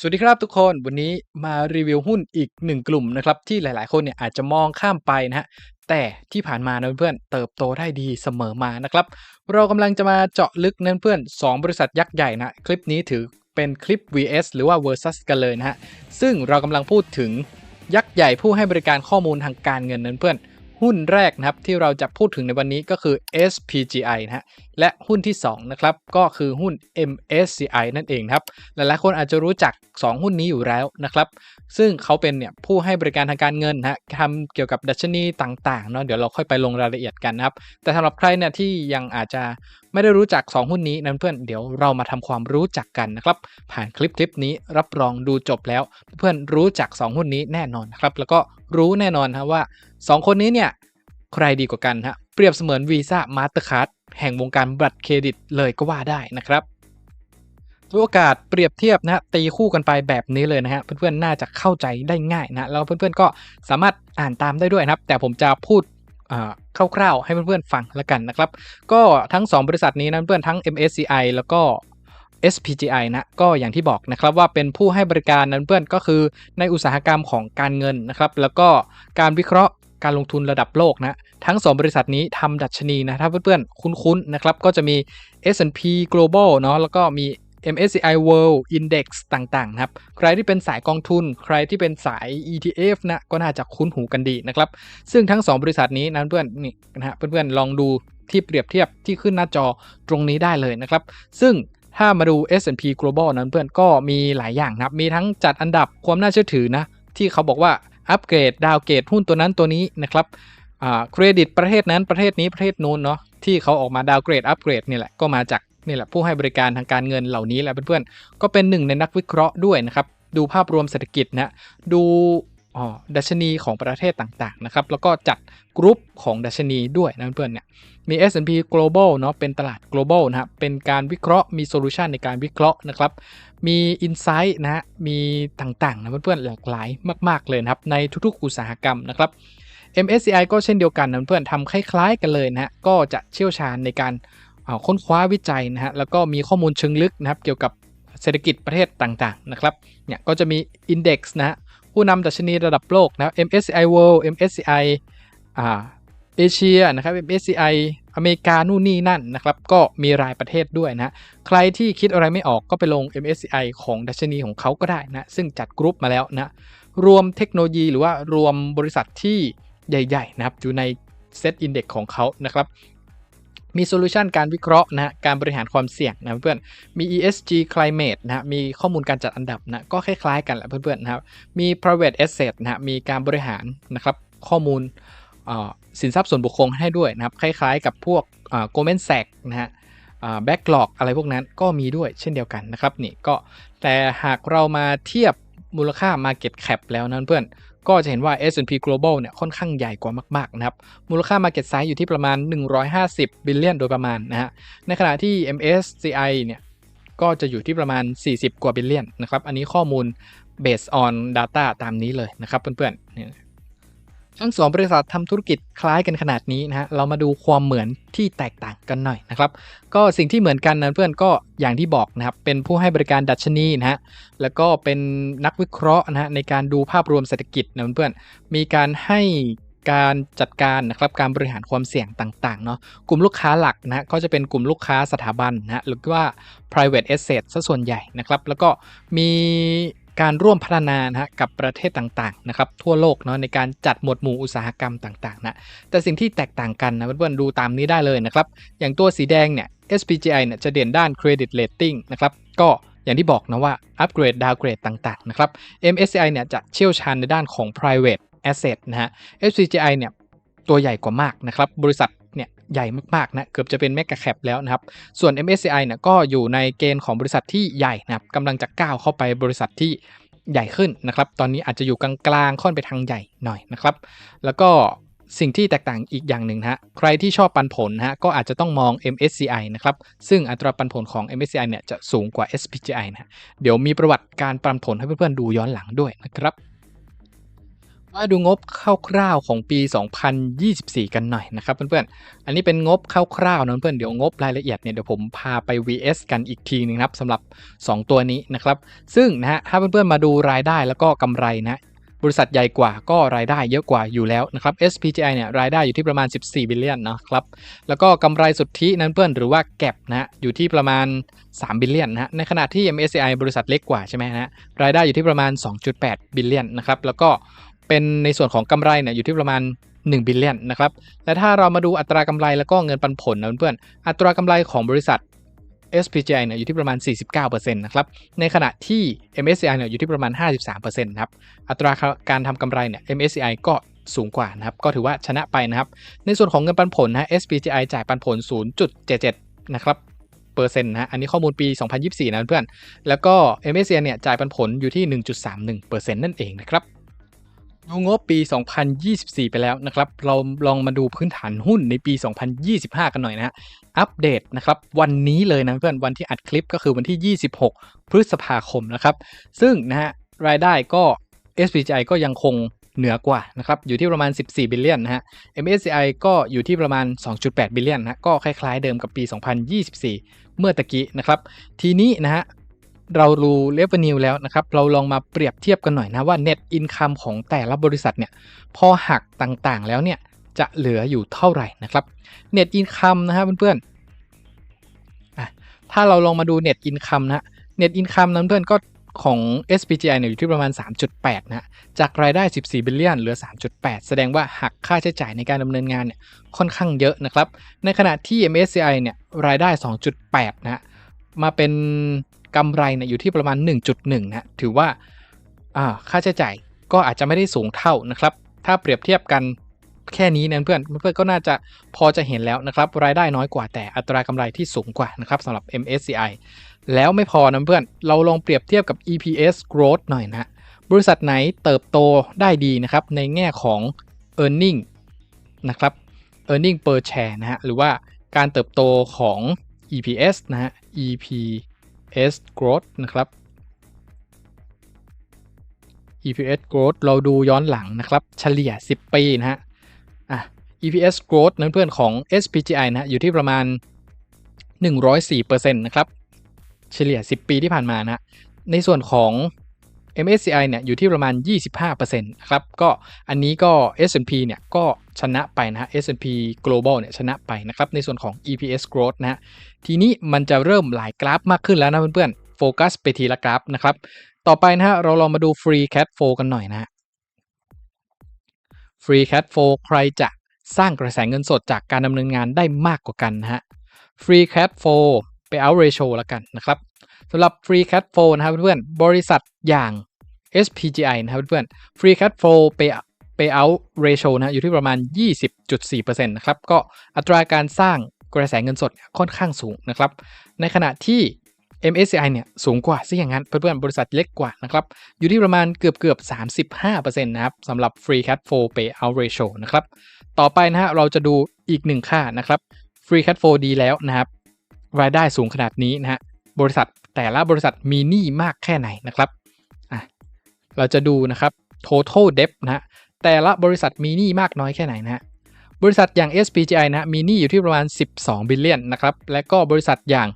สวัสดีครับทุกคนวันนี้มารีวิวหุ้นอีกหนึ่งกลุ่มนะครับที่หลายๆ คนเนี่ยอาจจะมองข้ามไปนะฮะแต่ที่ผ่านมานะเพื่อนๆเติบโตได้ดีเสมอมานะครับ เรากำลังจะมาเจาะลึกนั้นเพื่อน 2 บริษัทยักษ์ใหญ่นะคลิปนี้ถือเป็นคลิป vs หรือว่า versus กันเลยนะฮะซึ่งเรากำลังพูดถึงยักษ์ใหญ่ผู้ให้บริการข้อมูลทางการเงินนั้นเพื่อน หุ้นแรกนะครับที่เราจะพูดถึงในวันนี้ก็คือ SPGI นะฮะและหุ้นที่2นะครับก็คือหุ้น MSCI นั่นเองครับหลายๆคนอาจจะรู้จัก 2 หุ้นนี้อยู่แล้วนะครับซึ่งเขาเป็นเนี่ยผู้ให้บริการทางการเงินนะฮะทำเกี่ยวกับดัชนีต่างๆเนาะเดี๋ยวเราค่อยไปลงรายละเอียดกันนะครับแต่สำหรับใครเนี่ยที่ยังอาจจะไม่ได้รู้จัก 2 หุ้นนี้นั้นเพื่อนเดี๋ยวเรามาทำความรู้จักกันนะครับผ่านคลิปคลิปนี้รับรองดูจบแล้ว เพื่อนรู้จัก 2 หุ้นนี้แน่นอนนะครับแล้วก็ รู้แน่นอนนะว่า 2 คนนี้เนี่ยใครดีกว่ากันฮะเปรียบเสมือนวีซ่ามาสเตอร์คาร์ดแห่งวงการบัตรเครดิตเลยก็ว่าได้นะครับตัวโอกาสเปรียบเทียบนะฮะตีคู่กันไปแบบนี้เลยนะฮะเพื่อนๆน่าจะเข้าใจได้ง่ายนะแล้วเพื่อนๆก็สามารถอ่านตามได้ด้วยนะครับ แต่ผมจะพูดคร่าวๆให้เพื่อนๆฟังแล้วกันนะครับ ก็ทั้ง 2 บริษัทนี้นะเพื่อนทั้ง MSCI แล้วก็ SPGI นะก็อย่างที่บอกนะครับว่าเป็นผู้ให้บริการนั้นเพื่อนก็คือในอุตสาหกรรมของการเงินนะครับแล้วก็การวิเคราะห์การลงทุนระดับโลกนะทั้ง 2 บริษัทนี้ทำดัชนีนะถ้าเพื่อนๆ คุ้นๆนะครับก็จะมี S&P Global เนาะแล้วก็มี MSCI World Index ต่างๆนะครับ ใครที่เป็นสายกองทุน ใครที่เป็นสาย ETF นะก็น่าจะคุ้นหูกันดีนะครับ ซึ่งทั้ง 2 บริษัทนี้นะเพื่อนนี่นะฮะเพื่อนๆลองดูที่เปรียบเทียบที่ขึ้นหน้าจอตรงนี้ได้เลยนะครับ ซึ่ง ถ้ามาดู S&P Global นั้นเพื่อนก็มีหลายอย่างนะครับ มีทั้งจัดอันดับความน่าเชื่อถือนะ ที่เขาบอกว่าอัปเกรดดาวเกรดหุ้นตัวนั้นตัวนี้นะครับเครดิตประเทศนั้นประเทศนี้ประเทศนู้นเนาะที่เขาออกมาดาวเกรดอัปเกรดนี่แหละก็มาจากนี่แหละผู้ให้บริการทางการเงินเหล่านี้แหละเพื่อนๆก็เป็นหนึ่งในนักวิเคราะห์ด้วยนะครับดูภาพรวมเศรษฐกิจนะดู ดัชนีของประเทศต่างๆนะครับแล้วก็จัดกรุ๊ปของดัชนีด้วยนะเพื่อนๆเนี่ยมี S&P Global เนาะเป็นตลาด global นะครับเป็นการวิเคราะห์มีโซลูชันในการวิเคราะห์นะครับมี Insight นะฮะมีต่างๆนะเพื่อนๆหลากหลายมากๆเลยนะครับในทุกๆอุตสาหกรรมนะครับ MSCI ก็เช่นเดียวกันนะเพื่อนทำคล้ายๆกันเลยนะฮะก็จะเชี่ยวชาญในการค้นคว้าวิจัยนะฮะแล้วก็มีข้อมูลเชิงลึกนะครับเกี่ยวกับเศรษฐกิจประเทศต่างๆนะครับเนี่ยก็จะมี Index นะฮะ ผู้นำดัชนีระดับโลกนะ MSCI World MSCI อ่าเอเชียนะครับ MSCI อเมริกานู่นนี่นั่นนะครับ ก็มีรายประเทศด้วยนะ ใครที่คิดอะไรไม่ออกก็ไปลง MSCI ของดัชนีของเขาก็ได้นะ ซึ่งจัดกรุ๊ปมาแล้วนะ รวมเทคโนโลยีหรือว่ารวมบริษัทที่ใหญ่ ๆ นะครับ อยู่ในเซตอินเด็กของเขานะครับ มีโซลูชันการวิเคราะห์นะการบริหารความเสี่ยงนะเพื่อนมี ESG climate นะมีข้อมูลการจัดอันดับนะก็คล้ายๆกันแหละเพื่อนๆนะครับ มี private asset นะมีการบริหารนะครับข้อมูลสินทรัพย์ส่วนบุคคลให้ด้วยนะครับ คล้ายๆกับพวก Goldman Sachs นะฮะแบ็กหลอกอะไรพวกนั้นก็มีด้วยเช่นเดียวกันนะครับนี่ก็แต่หากเรามาเทียบมูลค่า Market Cap แล้วนั้นเพื่อน ก็จะเห็นว่า S&P Global เนี่ยค่อนข้างใหญ่กว่ามากๆนะครับ มูลค่า Market Size อยู่ที่ประมาณ 150 บิลเลียนโดยประมาณนะฮะ ในขณะที่ MSCI เนี่ยก็จะอยู่ที่ประมาณ 40 กว่าบิลเลียนนะครับ อันนี้ข้อมูล based on data ตามนี้เลยนะครับเพื่อนๆ ทั้งสองบริษัททำธุรกิจคล้ายกันขนาดนี้นะฮะเรามาดูความเหมือนที่แตกต่างกันหน่อยนะครับก็สิ่งที่เหมือนกันนะเพื่อนก็อย่างที่บอกนะครับเป็นผู้ให้บริการดัชนีนะฮะแล้วก็เป็นนักวิเคราะห์นะฮะในการดูภาพรวมเศรษฐกิจนะเพื่อนมีการให้การจัดการนะครับการบริหารความเสี่ยงต่างๆเนาะกลุ่มลูกค้าหลักนะก็จะเป็นกลุ่มลูกค้าสถาบันนะหรือว่า private asset ซะส่วนใหญ่นะครับแล้วก็มี การร่วมพัฒนานะฮะกับประเทศต่างๆนะครับทั่วโลกเนาะในการจัดหมวดหมู่อุตสาหกรรมต่างๆนะแต่สิ่งที่แตกต่างกันนะเพื่อนๆดูตามนี้ได้เลยนะครับ อย่างตัวสีแดงเนี่ย SPGI เนี่ยจะเด่นด้าน Credit Rating นะครับก็อย่างที่บอกนะว่าอัปเกรดดาวเกรดต่างๆนะครับ MSCI เนี่ยจะเชี่ยวชาญในด้านของ private asset นะฮะ SPGI เนี่ยตัวใหญ่กว่ามากนะครับบริษัท ใหญ่มากๆนะเกือบจะเป็นแมกกาแคปแล้วนะครับ ส่วน MSCI เนี่ยก็อยู่ในเกณฑ์ของบริษัทที่ใหญ่นะครับกำลังจะก้าวเข้าไปบริษัทที่ใหญ่ขึ้นนะครับ ตอนนี้อาจจะอยู่กลางๆค่อนไปทางใหญ่หน่อยนะครับ แล้วก็สิ่งที่แตกต่างอีกอย่างหนึ่งนะฮะ ใครที่ชอบปันผลนะฮะก็อาจจะต้องมอง MSCI นะครับ ซึ่งอัตราปันผลของ MSCI เนี่ยจะสูงกว่า SPGI นะ เดี๋ยวมีประวัติการปันผลให้เพื่อนๆดูย้อนหลังด้วยนะครับ มาดูงบคร่าวๆของปี 2024 กันหน่อยนะครับเพื่อนๆ อันนี้เป็นงบคร่าวๆนะเพื่อนเดี๋ยวงบรายละเอียดเนี่ยเดี๋ยวผมพาไป VS กันอีกทีนึงนะครับสำหรับ 2 ตัวนี้นะครับ ซึ่งนะฮะถ้าเพื่อนๆมาดูรายได้แล้วก็กำไรนะบริษัทใหญ่กว่าก็รายได้เยอะกว่าอยู่แล้วนะครับ SPGI เนี่ยรายได้อยู่ที่ประมาณ 14 บิลเลียนนะครับ แล้วก็กำไรสุทธินั้นเพื่อนหรือว่าแก็บนะอยู่ที่ประมาณ 3 บิลเลียนนะฮะในขณะที่ MSCI บริษัทเล็กกว่าใช่ไหมฮะรายได้อยู่ที่ประมาณ 2.8 บิลเลียนนะครับ แล้วก็ เป็นในส่วนของกำไรเนี่ยอยู่ที่ประมาณ1บิลเลียนนะครับและถ้าเรามาดูอัตรากำไรแล้วก็เงินปันผลนะเพื่อนๆอัตรากำไรของบริษัท SPGI เนี่ยอยู่ที่ประมาณ 49%นะครับ ในขณะที่ MSCI เนี่ยอยู่ที่ประมาณ 53%นะครับ อัตราการทำกำไรเนี่ย MSCI ก็สูงกว่านะครับ ก็ถือว่าชนะไปนะครับ ในส่วนของเงินปันผลนะ SPGI จ่ายปันผล 0.77 นะครับเปอร์เซ็นต์นะอันนี้ข้อมูลปี 2024 นะเพื่อน แล้วก็ MSCI เนี่ยจ่ายปันผลอยู่ที่ 1.31%นั่นเองนะครับ ดูงบปี 2024 ไปแล้วนะครับ เราลองมาดูพื้นฐานหุ้นในปี 2025 กันหน่อยนะฮะ อัปเดตนะครับวันนี้เลยนะเพื่อนวันที่อัดคลิปก็คือวันที่ 26 พฤษภาคมนะครับ ซึ่งนะฮะรายได้ก็ SPGI ก็ยังคงเหนือกว่านะครับอยู่ที่ประมาณ 14 บิลเลียนนะฮะ MSCI ก็อยู่ที่ประมาณ 2.8 บิลเลียนนะก็คล้ายๆเดิมกับปี 2024 เมื่อตะกี้นะครับ ทีนี้นะฮะ เรารู้ revenue แล้วนะครับ เราลองมาเปรียบเทียบกันหน่อยนะว่า net income ของแต่ละบริษัทเนี่ยพอหักต่างๆ แล้วเนี่ยจะเหลืออยู่เท่าไหร่นะครับ net income นะครับเพื่อนๆอะถ้าเราลองมาดู net income นะ net income นั้นเพื่อนก็ของ SPGI เนี่ยอยู่ที่ประมาณ 3.8 นะจากรายได้ 14 บิลเลียนเหลือ 3.8 แสดงว่าหักค่าใช้จ่ายในการดำเนินงานเนี่ยค่อนข้างเยอะนะครับ ในขณะที่ MSCI เนี่ยรายได้ 2.8 นะ มาเป็นกำไรเนี่ยอยู่ที่ประมาณ 1.1 นะถือว่าค่าใช้จ่ายก็อาจจะไม่ได้สูงเท่านะครับ ถ้าเปรียบเทียบกันแค่นี้นะเพื่อนเพื่อนก็น่าจะพอจะเห็นแล้วนะครับ รายได้น้อยกว่าแต่อัตรากำไรที่สูงกว่านะครับสำหรับ MSCI แล้วไม่พอนะเพื่อนเราลองเปรียบเทียบกับ EPS growth หน่อยนะบริษัทไหนเติบโตได้ดีนะครับ ในแง่ของ e a r n i n g นะครับ e a r n i n g per share นะฮะหรือว่าการเติบโตของ EPS นะฮะ EPS growth นะครับ EPS growth เราดูย้อนหลังนะครับ เฉลี่ย 10 ปีนะฮะอะ EPS growth นั้นเพื่อนของ SPGI นะอยู่ที่ประมาณ 104%นะครับ เฉลี่ย 10 ปีที่ผ่านมานะในส่วนของ MSCI เนี่ยอยู่ที่ประมาณ 25%นะครับ ก็อันนี้ก็ S&P เนี่ยก็ชนะไปนะฮะ S&P Global เนี่ยชนะไปนะครับ ในส่วนของ EPS growth นะฮะ ทีนี้มันจะเริ่มหลายกราฟมากขึ้นแล้วนะเพื่อนๆ โฟกัสไปทีละกราฟนะครับ ต่อไปนะฮะเราลองมาดู free cash flow กันหน่อยนะฮะ free cash flow ใครจะสร้างกระแสเงินสดจากการดำเนินงานได้มากกว่ากันนะฮะ free cash flow payout ratio ละกันนะครับสำหรับ free cash flow นะครับเพื่อนๆบริษัทอย่าง SPGI นะครับเพื่อนๆ free cash flow pay payout ratio นะอยู่ที่ประมาณ 20.4%นะครับก็อัตราการสร้างกระแสเงินสดค่อนข้างสูงนะครับ ในขณะที่ MSCI เนี่ยสูงกว่าซะอย่างนั้นเพื่อนๆบริษัทเล็กกว่านะครับ อยู่ที่ประมาณเกือบเกือบ35%นะครับสำหรับ free cash flow payout ratio นะครับ ต่อไปนะฮะเราจะดูอีกหนึ่งค่านะครับ free cash flow ดีแล้วนะครับ รายได้สูงขนาดนี้นะฮะบริษัทแต่ละบริษัทมีหนี้มากแค่ไหนนะครับ เราจะดูนะครับ total debt นะฮะแต่ละบริษัทมีหนี้มากน้อยแค่ไหนนะฮะบริษัทอย่าง SPGI นะมีหนี้อยู่ที่ประมาณ 12 บิลเลียนนะครับและก็บริษัทอย่าง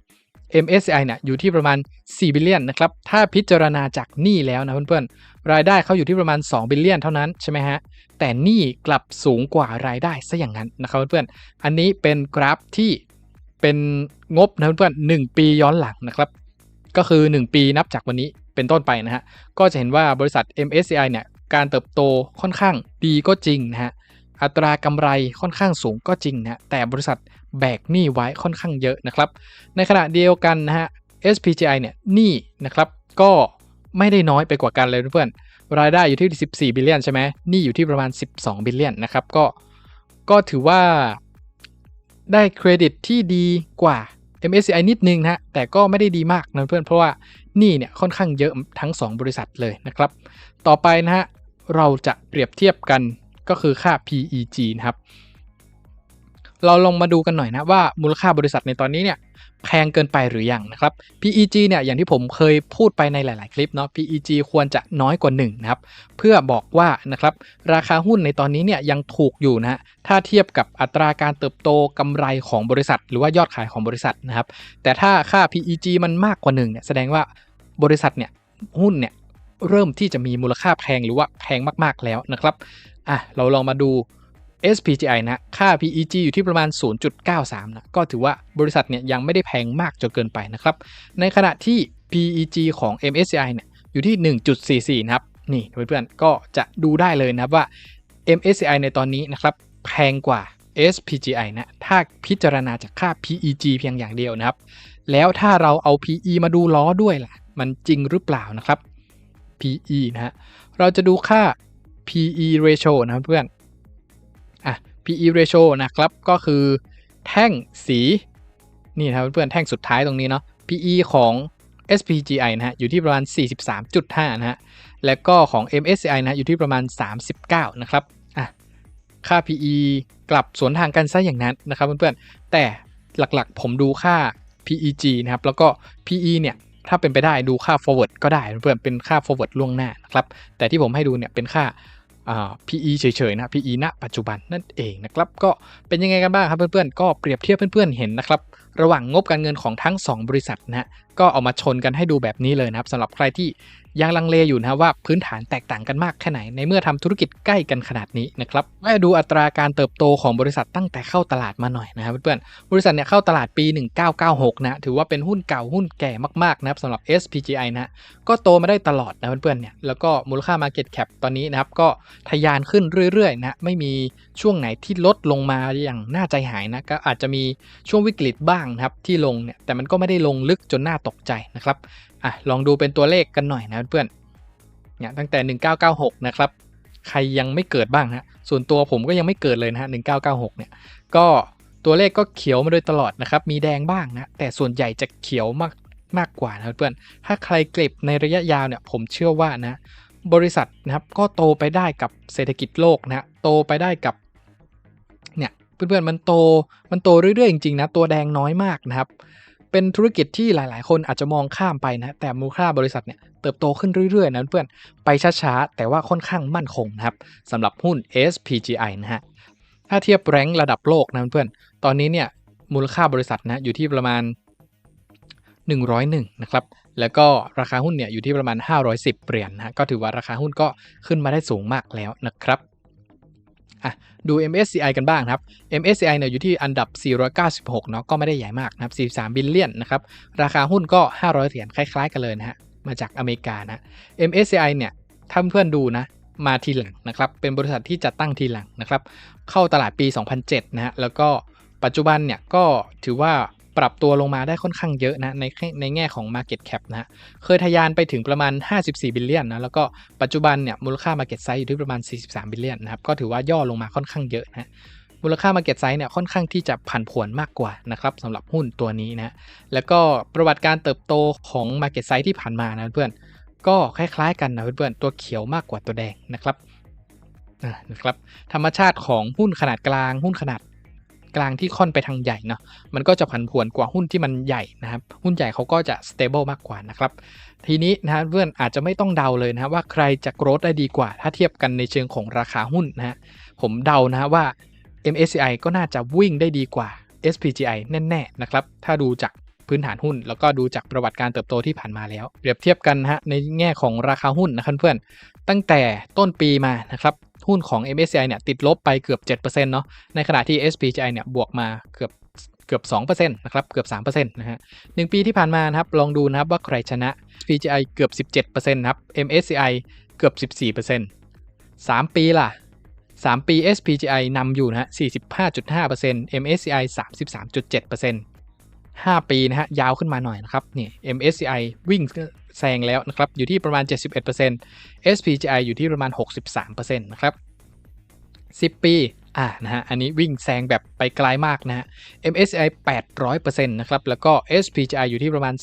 MSCI เนี่ยอยู่ที่ประมาณ 4 บิลเลียนนะครับ ถ้าพิจารณาจากหนี้แล้วนะเพื่อนๆ รายได้เขาอยู่ที่ประมาณ 2 บิลเลียนเท่านั้นใช่ไหมฮะ แต่หนี้กลับสูงกว่ารายได้ซะอย่างนั้นนะครับเพื่อนๆ อันนี้เป็นกราฟที่เป็นงบนะเพื่อนหนึ่งปีย้อนหลังนะครับ ก็คือ 1 ปีนับจากวันนี้ เป็นต้นไปนะฮะ ก็จะเห็นว่าบริษัท MSCI เนี่ย การเติบโตค่อนข้างดีก็จริงนะฮะ อัตรากำไรค่อนข้างสูงก็จริงนะแต่บริษัทแบกหนี้ไว้ค่อนข้างเยอะนะครับ ในขณะเดียวกันนะฮะ SPGI เนี่ยหนี้นะครับ ก็ไม่ได้น้อยไปกว่ากันเลยเพื่อนรายได้อยู่ที่ 14 บิลเลียนใช่ไหมหนี้อยู่ที่ประมาณ 12 บิลเลียนนะครับ ก็ ก็ถือว่าได้เครดิตที่ดีกว่า MSCI นิดนึงนะฮะแต่ก็ไม่ได้ดีมากนะเพื่อน เพราะว่า นี่เนี่ยค่อนข้างเยอะทั้ง 2 บริษัทเลยนะครับ ต่อไปนะฮะเราจะเปรียบเทียบกันก็คือค่า PEG นะครับ เราลองมาดูกันหน่อยนะว่ามูลค่าบริษัทในตอนนี้เนี่ย แพงเกินไปหรือยังนะครับ PEG เนี่ยอย่างที่ผมเคยพูดไปในหลาย ๆ คลิปเนาะ PEG ควรจะน้อยกว่า1นะครับเพื่อบอกว่านะครับราคาหุ้นในตอนนี้เนี่ยยังถูกอยู่นะฮะถ้าเทียบกับอัตราการเติบโตกำไรของบริษัท หรือว่ายอดขายของบริษัทนะครับแต่ถ้าค่า PEG มันมากกว่า1เนี่ยแสดงว่าบริษัทเนี่ยหุ้นเนี่ยเริ่มที่จะมีมูลค่าแพงหรือว่าแพงมาก ๆ แล้วนะครับอะเราลองมาดู SPGI นะ ค่า PEG อยู่ที่ประมาณ 0.93 นะ ก็ถือว่าบริษัทเนี่ยยังไม่ได้แพงมากจนเกินไปนะครับ ในขณะที่ PEG ของ MSCI เนี่ยอยู่ที่ 1.44 นะครับ นี่เพื่อนๆ ก็จะดูได้เลยนะครับว่า MSCI ในตอนนี้นะครับ แพงกว่า SPGI นะ ถ้าพิจารณาจากค่า PEG เพียงอย่างเดียวนะครับ แล้วถ้าเราเอา PE มาดูล้อด้วยล่ะ มันจริงหรือเปล่านะครับ PE นะฮะ เราจะดูค่า PE ratio นะเพื่อน อะ PE ratio นะครับ ก็คือแท่งสี นี่นะครับเพื่อนแท่งสุดท้ายตรงนี้เนาะ PE ของ SPGI นะฮะ อยู่ที่ประมาณ 43.5 นะฮะ และก็ของ MSCI นะอยู่ที่ประมาณ 39 นะครับ อะ ค่า PE กลับสวนทางกันซะอย่างนั้นนะครับเพื่อนๆ แต่หลักๆ ผมดูค่า PEG นะครับ แล้วก็ PE เนี่ย ถ้าเป็นไปได้ดูค่า forward ก็ได้เพื่อนเป็นค่า forward ล่วงหน้านะครับ แต่ที่ผมให้ดูเนี่ยเป็นค่า PE เฉยๆนะ PE ณ ปัจจุบันนั่นเองนะครับ ก็เป็นยังไงกันบ้างครับเพื่อนๆ ก็เปรียบเทียบเพื่อนๆ เห็นนะครับ ระหว่างงบการเงินของทั้ง 2 บริษัทนะฮะก็เอามาชนกันให้ดูแบบนี้เลยนะครับสำหรับใครที่ยังลังเลอยู่นะว่าพื้นฐานแตกต่างกันมากแค่ไหน ในเมื่อทำธุรกิจใกล้กันขนาดนี้นะครับม่ดูอัตราการเติบโตของบริษัทตั้งแต่เข้าตลาดมาหน่อยนะครับเพื่อนๆบริษัทเนี่ยเข้าตลาดปี 1996 นะถือว่าเป็นหุ้นเก่าหุ้นแก่มากๆนะครับสำหรับ SPGI นะก็โตมาได้ตลอดนะเพื่อนๆเนี่ยแล้วก็มูลค่า Market Cap ตอนนี้นะครับก็ทะยานขึ้นเรื่อยๆนะไม่มีช่วงไหนที่ลดลงมาอย่างน่าใจหายนะก็อาจจะมีช่วงวิกฤตบ้างนะครับที่ลงเนี่ยแต่มันก็ไม่ได้ลงลึกจนน่าตกใจนะครับอะลองดูเป็นตัวเลขกันหน่อยนะเพื่อนเนี่ยตั้งแต่ 1996 นะครับ ใครยังไม่เกิดบ้างฮะส่วนตัวผมก็ยังไม่เกิดเลยนะฮะ1996 เนี่ยก็ตัวเลขก็เขียวมาโดยตลอดนะครับ มีแดงบ้างนะ แต่ส่วนใหญ่จะเขียวมากมากกว่านะเพื่อน ถ้าใครเก็บในระยะยาวเนี่ย ผมเชื่อว่านะ บริษัทนะครับก็โตไปได้กับเศรษฐกิจโลกนะโตไปได้กับเนี่ยเพื่อนๆมันโตมันโตเรื่อยๆจริงๆนะตัวแดงน้อยมากนะครับ เป็นธุรกิจที่หลายๆ คนอาจจะมองข้ามไปนะแต่มูลค่าบริษัทเนี่ยเติบโตขึ้นเรื่อยๆนะเพื่อนไปช้าๆแต่ว่าค่อนข้างมั่นคงนะครับสำหรับหุ้น SPGI นะฮะถ้าเทียบแรงระดับโลกนะเพื่อนตอนนี้เนี่ยมูลค่าบริษัทนะอยู่ที่ประมาณ 101 นะครับ แล้วก็ราคาหุ้นเนี่ยอยู่ที่ประมาณ 510 เหรียญนนะก็ถือว่าราคาหุ้นก็ขึ้นมาได้สูงมากแล้วนะครับอะดู MSCI กันบ้างครับ MSCI เนี่ยอยู่ที่อันดับ 496 เนาะก็ไม่ได้ใหญ่มากนะครับ 43 บิลเลียนนะครับ ราคาหุ้นก็ 500 เหรียญคล้ายๆ กันเลยนะฮะ มาจากอเมริกานะ MSCI เนี่ยถ้าเพื่อนดูนะ มาทีหลังนะครับ เป็นบริษัทที่จัดตั้งทีหลังนะครับ เข้าตลาดปี 2007 นะฮะ แล้วก็ปัจจุบันเนี่ยก็ถือว่า ปรับตัวลงมาได้ค่อนข้างเยอะนะในในแง่ของ Market Cap นะเคยทะยานไปถึงประมาณ 54 บิลเลียนนะแล้วก็ปัจจุบันเนี่ยมูลค่า Market Size อยู่ที่ประมาณ 43 บิลเลียนนะครับก็ถือว่าย่อลงมาค่อนข้างเยอะนะมูลค่า Market Size เนี่ยค่อนข้างที่จะผันผวนมากกว่านะครับสำหรับหุ้นตัวนี้นะแล้วก็ประวัติการเติบโตของ Market Size ที่ผ่านมานะเพื่อนก็คล้ายๆกันนะเพื่อนๆตัวเขียวมากกว่าตัวแดงนะครับนะครับธรรมชาติของหุ้นขนาดกลางหุ้นขนาด กลางที่ค่อนไปทางใหญ่เนาะมันก็จะผันผวนกว่าหุ้นที่มันใหญ่นะครับหุ้นใหญ่เขาก็จะ stable มากกว่านะครับทีนี้นะเพื่อนอาจจะไม่ต้องเดาเลยนะว่าใครจะโกรธได้ดีกว่า ถ้าเทียบกันในเชิงของราคาหุ้นนะฮะผมเดานะว่า MSCI ก็น่าจะวิ่งได้ดีกว่า SPGI แน่ๆนะครับ ถ้าดูจาก พื้นฐานหุ้น แล้วก็ดูจากประวัติการเติบโตที่ผ่านมาแล้ว เปรียบเทียบกันฮะในแง่ของราคาหุ้นนะครับเพื่อนตั้งแต่ต้นปีมานะครับหุ้นของ MSCI เนี่ยติดลบไปเกือบ 7%เนาะในขณะที่ SPGI เนี่ยบวกมาเกือบเกือบ2%นะครับเกือบ3%นะฮะหนึ่งปีที่ผ่านมานะครับลองดูนะครับว่าใครชนะ SPGI เกือบ 17%นะครับ MSCI เกือบ 14% 3 ปีล่ะ 3 ปี SPGI นำอยู่นะฮะ45.5% MSCI 33.7% 5 ปีนะฮะยาวขึ้นมาหน่อยนะครับนี่ MSCI วิ่งแซงแล้วนะครับอยู่ที่ประมาณ 71% SPGI อยู่ที่ประมาณ 63%นะครับ10 ปีอ่านะฮะอันนี้วิ่งแซงแบบไปไกลมากนะฮะ MSCI 800%นะครับแล้วก็ SPGI อยู่ที่ประมาณ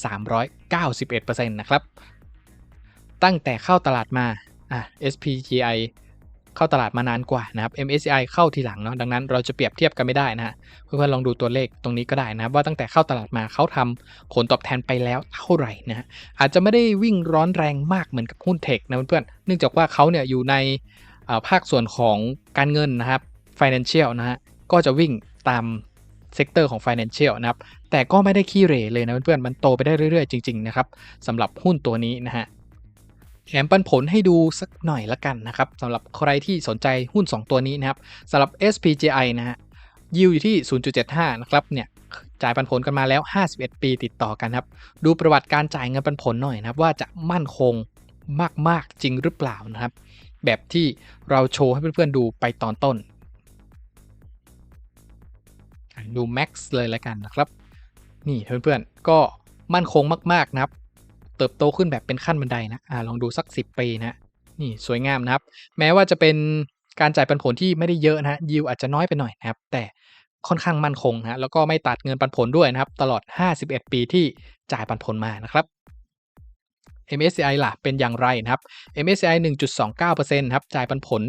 391%นะครับตั้งแต่เข้าตลาดมาอะ SPGI เข้าตลาดมานานกว่านะครับ MSCI เข้าทีหลังเนาะดังนั้นเราจะเปรียบเทียบกันไม่ได้นะฮะเพื่อนๆลองดูตัวเลขตรงนี้ก็ได้นะครับ ว่าตั้งแต่เข้าตลาดมาเขาทำผลตอบแทนไปแล้วเท่าไหร่นะฮะอาจจะไม่ได้วิ่งร้อนแรงมากเหมือนกับหุ้นเทคนะเพื่อนๆเนื่องจากว่าเขาเนี่ยอยู่ในภาคส่วนของการเงินนะครับ financial นะฮะก็จะวิ่งตามเซกเตอร์ของ Financial นะครับ แต่ก็ไม่ได้ขี้เหร่เลยนะเพื่อนๆ มันโตไปได้เรื่อยๆ จริง ๆ นะครับสำหรับหุ้นตัวนี้นะฮะ แถมปันผลให้ดูสักหน่อยละกันนะครับสำหรับใครที่สนใจหุ้น 2 ตัวนี้นะครับสำหรับ SPGI นะฮะยิวอยู่ที่ 0.75 นะครับเนี่ยจ่ายปันผลกันมาแล้ว 51 ปีติดต่อกันครับ ดูประวัติการจ่ายเงินปันผลหน่อยนะครับ ว่าจะมั่นคงมาก ๆ จริงหรือเปล่านะครับ แบบที่เราโชว์ให้เพื่อน ๆ ดูไปตอนต้น ดู Max เลยแล้วกันนะครับ นี่เพื่อน ๆ ก็มั่นคงมาก ๆ นะครับ เติบโตขึ้นแบบเป็นขั้นบันไดนะอ่าลองดูสัก 10 ปีนะนี่สวยงามนะครับ แม้ว่าจะเป็นการจ่ายปันผลที่ไม่ได้เยอะนะฮะยิวอาจจะน้อยไปหน่อยนะครับ แต่ค่อนข้างมั่นคงนะแล้วก็ไม่ตัดเงินปันผลด้วยนะครับ ตลอด 51 ปีที่จ่ายปันผลมานะครับ MSCI ล่ะเป็นอย่างไรนะครับ MSCI 1.29%ครับจ่ายปันผล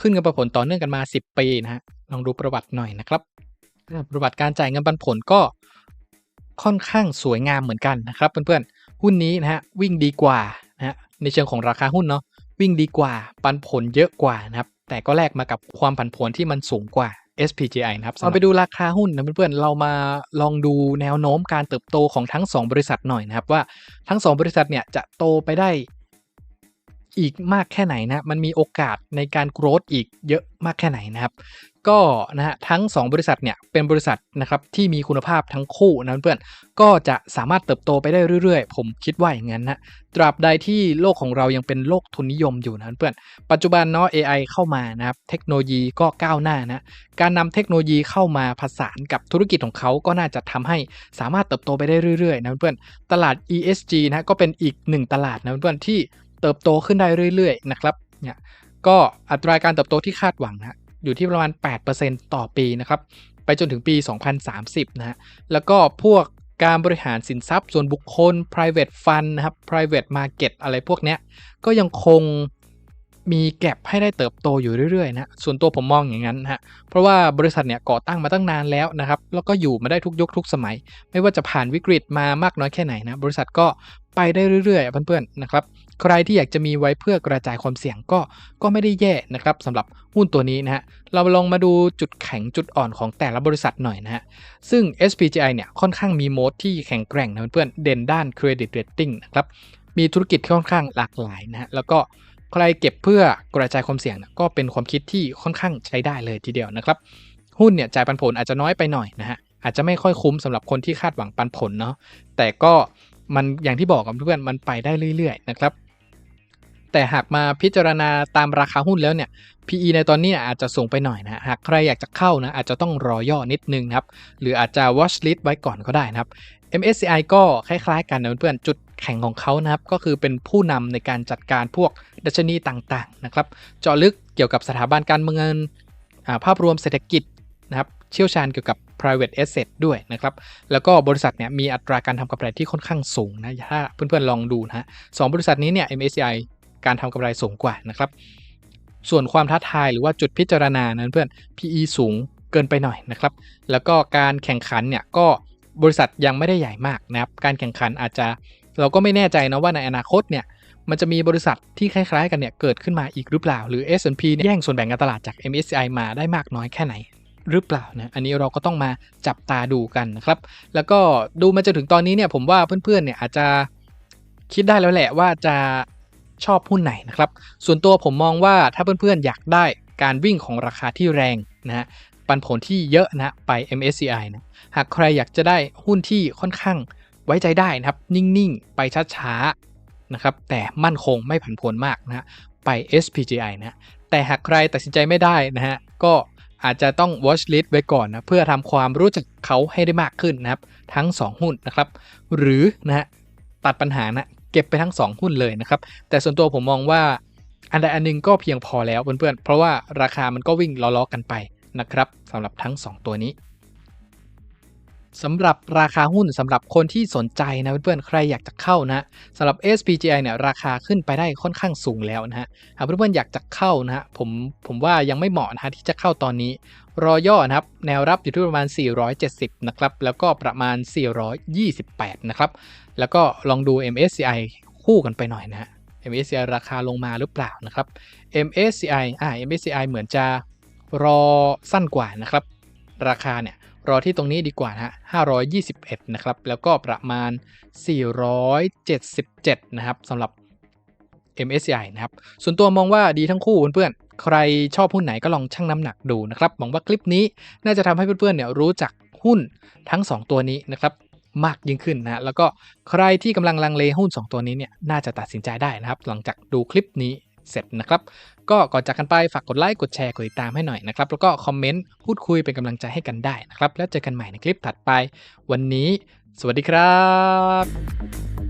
ขึ้นเงินปันผลต่อเนื่องกันมา 10 ปีนะฮะลองดูประวัติหน่อยนะครับประวัติการจ่ายเงินปันผลก็ค่อนข้างสวยงามเหมือนกันนะครับเพื่อนๆ หุ้นนี้นะฮะวิ่งดีกว่านะฮะในเชิงของราคาหุ้นเนาะวิ่งดีกว่าปันผลเยอะกว่านะครับ แต่ก็แลกมากับความผันผวนที่มันสูงกว่า SPGI นะครับเราไปดูราคาหุ้นนะเพื่อนๆ เรามาลองดูแนวโน้มการเติบโตของทั้ง 2 บริษัทหน่อยนะครับว่าทั้ง 2 บริษัทเนี่ยจะโตไปได้ อีกมากแค่ไหนนะมันมีโอกาสในการโกรธอีกเยอะมากแค่ไหนนะครับ ก็นะฮะทั้ง 2 บริษัทเนี่ยเป็นบริษัทนะครับที่มีคุณภาพทั้งคู่นะเพื่อนก็จะสามารถเติบโตไปได้เรื่อยๆ ผมคิดว่าอย่างนั้นนะตราบใดที่โลกของเรายังเป็นโลกทุนนิยมอยู่นะเพื่อนปัจจุบันเนาะ AI เข้ามานะครับเทคโนโลยีก็ก้าวหน้านะการนำเทคโนโลยีเข้ามาผสานกับธุรกิจของเขาก็น่าจะทำให้สามารถเติบโตไปได้เรื่อยๆนะเพื่อนตลาด ESG นะก็เป็นอีกหนึ่งตลาดนะเพื่อนที่ เติบโตขึ้นได้เรื่อยๆนะครับเนี่ยก็อัตราการเติบโตที่คาดหวังนะอยู่ที่ประมาณ 8%ต่อปีนะครับไปจนถึงปี 2030 นะฮะแล้วก็พวกการบริหารสินทรัพย์ส่วนบุคคล private fund นะครับ private market อะไรพวกเนี้ยก็ยังคงมีแก็บให้ได้เติบโตอยู่เรื่อยๆนะส่วนตัวผมมองอย่างนั้นฮะเพราะว่าบริษัทเนี่ยก่อตั้งมาตั้งนานแล้วนะครับ แล้วก็อยู่มาได้ทุกยุคทุกสมัย ไม่ว่าจะผ่านวิกฤตมามากน้อยแค่ไหนนะบริษัทก็ ไปได้เรื่อยๆเพื่อนๆนะครับใครที่อยากจะมีไว้เพื่อกระจายความเสี่ยงก็ก็ไม่ได้แย่นะครับสำหรับหุ้นตัวนี้นะฮะเราลองมาดูจุดแข็งจุดอ่อนของแต่ละบริษัทหน่อยนะฮะซึ่ง SPGI เนี่ยค่อนข้างมีโหมดที่แข็งแกร่งนะเพื่อนๆเด่นด้าน Credit Rating นะครับมีธุรกิจที่ค่อนข้างหลากหลายนะฮะแล้วก็ใครเก็บเพื่อกระจายความเสี่ยงก็เป็นความคิดที่ค่อนข้างใช้ได้เลยทีเดียวนะครับ หุ้นเนี่ยจ่ายปันผลอาจจะน้อยไปหน่อยนะฮะอาจจะไม่ค่อยคุ้มสำหรับคนที่คาดหวังปันผลเนาะแต่ก็ มันอย่างที่บอกกับเพื่อนมันไปได้เรื่อย ๆ นะครับ แต่หากมาพิจารณาตามราคาหุ้นแล้วเนี่ย PE ในตอนนี้อาจจะสูงไปหน่อยนะหากใครอยากจะเข้านะอาจจะต้องรอย่อนิดนึงนะครับ หรืออาจจะ watch list ไว้ก่อนก็ได้นะครับ MSCI ก็คล้ายๆ กันนะเพื่อนๆจุดแข็งของเขานะครับ ก็คือเป็นผู้นำในการจัดการพวกดัชนีต่างๆนะครับ เจาะลึกเกี่ยวกับสถาบันการเงินภาพรวมเศรษฐกิจนะครับ เชี่ยวชาญเกี่ยวกับ private asset ด้วยนะครับ แล้วก็บริษัทเนี่ยมีอัตราการทำกำไรที่ค่อนข้างสูงนะ ถ้าเพื่อนๆลองดูนะฮะสบริษัทนี้เนี่ย MSCI การทำกำไรสูงกว่านะครับ ส่วนความท้าทายหรือว่าจุดพิจารณานั้นเพื่อน PE สูงเกินไปหน่อยนะครับ แล้วก็การแข่งขันเนี่ยก็บริษัทยังไม่ได้ใหญ่มากนะครับ การแข่งขันอาจจะเราก็ไม่แน่ใจนะว่าในอนาคตเนี่ยมันจะมีบริษัทที่คล้ายๆ กันเนี่ยเกิดขึ้นมาอีกหรือเปล่า หรือ S&P แย่งส่วนแบ่งการตลาดจาก MSCI มาได้มากน้อยแค่ไหน หรือเปล่านะอันนี้เราก็ต้องมาจับตาดูกันนะครับ แล้วก็ดูมาจนถึงตอนนี้เนี่ยผมว่าเพื่อนๆเนี่ยอาจจะคิดได้แล้วแหละว่าจะชอบหุ้นไหนนะครับ ส่วนตัวผมมองว่าถ้าเพื่อนๆอยากได้การวิ่งของราคาที่แรงนะฮะปันผลที่เยอะนะไป MSCI นะหากใครอยากจะได้หุ้นที่ค่อนข้างไว้ใจได้นะครับ นิ่งๆ ไปช้าๆนะครับแต่มั่นคงไม่ผันผวนมากนะไป SPGI นะแต่หากใครตัดสินใจไม่ได้นะฮะก็ อาจจะต้อง watch list ไว้ก่อนนะเพื่อทำความรู้จักเขาให้ได้มากขึ้นนะครับ ทั้ง 2 หุ้นนะครับ หรือนะฮะตัดปัญหานะเก็บไปทั้ง 2 หุ้นเลยนะครับ แต่ส่วนตัวผมมองว่าอันใดอันนึงก็เพียงพอแล้วเพื่อนๆ เพราะว่าราคามันก็วิ่งล้อๆกันไปนะครับสำหรับทั้ง 2 ตัวนี้ สำหรับราคาหุ้นสำหรับคนที่สนใจนะเพื่อนๆใครอยากจะเข้านะสำหรับ SPGI เนี่ยราคาขึ้นไปได้ค่อนข้างสูงแล้วนะฮะหากเพื่อนๆอยากจะเข้านะฮะผมผมว่ายังไม่เหมาะนะฮะที่จะเข้าตอนนี้ รอย่อนะครับแนวรับอยู่ที่ประมาณ 470 นะครับแล้วก็ประมาณ 428 นะครับแล้วก็ลองดู MSCI คู่กันไปหน่อยนะฮะ MSCI ราคาลงมาหรือเปล่านะครับ MSCI อ่า MSCI เหมือนจะรอสั้นกว่านะครับ ราคาเนี่ย รอที่ตรงนี้ดีกว่านะฮะ521 นะครับ แล้วก็ประมาณ 477 นะครับสำหรับ MSCI นะครับ ส่วนตัวมองว่าดีทั้งคู่เพื่อนๆ ใครชอบหุ้นไหนก็ลองชั่งน้ำหนักดูนะครับหวังว่าคลิปนี้น่าจะทำให้เพื่อนๆ เนี่ยรู้จักหุ้นทั้ง 2 ตัวนี้นะครับมากยิ่งขึ้นนะแล้วก็ใครที่กำลังลังเลหุ้น 2 ตัวนี้เนี่ยน่าจะตัดสินใจได้นะครับ หลังจากดูคลิปนี้เสร็จนะครับ ก็ก่อนจากกันไปฝากกดไลค์กดแชร์กดติดตามให้หน่อยนะครับ แล้วก็คอมเมนต์พูดคุยเป็นกำลังใจให้กันได้นะครับ แล้วเจอกันใหม่ในคลิปถัดไป วันนี้ สวัสดีครับ